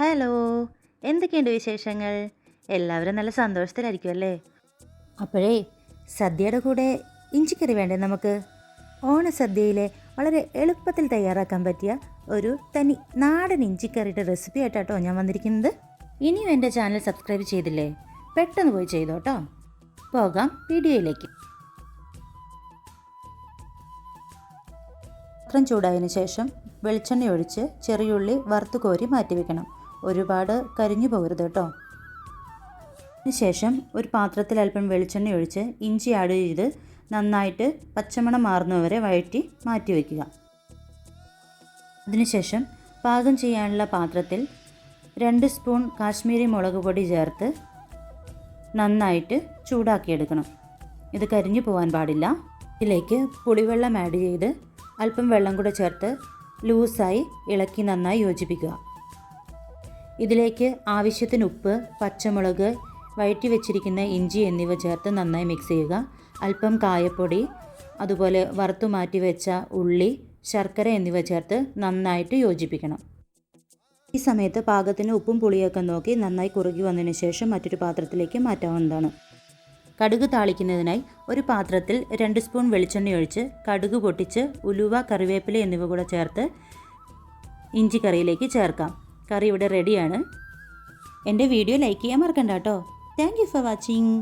Hello എന്തൊക്കെയുണ്ട് വിശേഷങ്ങൾ? എല്ലാവരും നല്ല സന്തോഷത്തിലായിരിക്കും അല്ലേ? അപ്പോഴേ സദ്യയുടെ കൂടെ ഇഞ്ചിക്കറി വേണ്ടേ നമുക്ക്? ഓണസദ്യയിലെ വളരെ എളുപ്പത്തിൽ തയ്യാറാക്കാൻ പറ്റിയ ഒരു തനി നാടൻ ഇഞ്ചിക്കറിയുടെ റെസിപ്പി ആയിട്ടാട്ടോ ഞാൻ വന്നിരിക്കുന്നത്. ഇനിയും എന്റെ ചാനൽ സബ്സ്ക്രൈബ് ചെയ്തില്ലേ? പെട്ടെന്ന് പോയി ചെയ്തോട്ടോ. പോകാം വീഡിയോയിലേക്ക്. പാത്രം ചൂടായതിനു ശേഷം വെളിച്ചെണ്ണ ഒഴിച്ച് ചെറിയുള്ളി വറുത്ത് കോരി മാറ്റി വെക്കണം ഒരുപാട് കരിഞ്ഞു പോകരുത് കേട്ടോ. അതിനുശേഷം ഒരു പാത്രത്തിൽ അല്പം വെളിച്ചെണ്ണ ഒഴിച്ച് ഇഞ്ചി ആഡ് ചെയ്ത് നന്നായിട്ട് പച്ചമണം മാറുന്നവരെ വഴറ്റി മാറ്റി വയ്ക്കുക. അതിനുശേഷം പാകം ചെയ്യാനുള്ള പാത്രത്തിൽ രണ്ട് സ്പൂൺ കാശ്മീരി മുളക് പൊടി ചേർത്ത് നന്നായിട്ട് ചൂടാക്കിയെടുക്കണം. ഇത് കരിഞ്ഞു പോകാൻ പാടില്ല. ഇതിലേക്ക് പുളിവെള്ളം ആഡ് ചെയ്ത് അല്പം വെള്ളം കൂടെ ചേർത്ത് ലൂസായി ഇളക്കി നന്നായി യോജിപ്പിക്കുക. ഇതിലേക്ക് ആവശ്യത്തിന് ഉപ്പ് പച്ചമുളക് വഴറ്റി വെച്ചിരിക്കുന്ന ഇഞ്ചി എന്നിവ ചേർത്ത് നന്നായി മിക്സ് ചെയ്യുക. അല്പം കായപ്പൊടി അതുപോലെ വറുത്തു മാറ്റി വെച്ച ഉള്ളി ശർക്കര എന്നിവ ചേർത്ത് നന്നായിട്ട് യോജിപ്പിക്കണം. ഈ സമയത്ത് പാകത്തിന് ഉപ്പും പുളിയൊക്കെ നോക്കി നന്നായി കുറുകി വന്നതിന് ശേഷം മറ്റൊരു പാത്രത്തിലേക്ക് മാറ്റാവുന്നതാണ്. കടുക് താളിക്കുന്നതിനായി ഒരു പാത്രത്തിൽ രണ്ട് സ്പൂൺ വെളിച്ചെണ്ണ ഒഴിച്ച് കടുക് പൊട്ടിച്ച് ഉലുവ കറിവേപ്പില എന്നിവ കൂടെ ചേർത്ത് ഇഞ്ചി കറിയിലേക്ക് ചേർക്കാം. കറി ഇവിടെ റെഡിയാണ് എന്റെ വീഡിയോ ലൈക്ക് ചെയ്യാൻ മറക്കണ്ട കേട്ടോ. Thank you for watching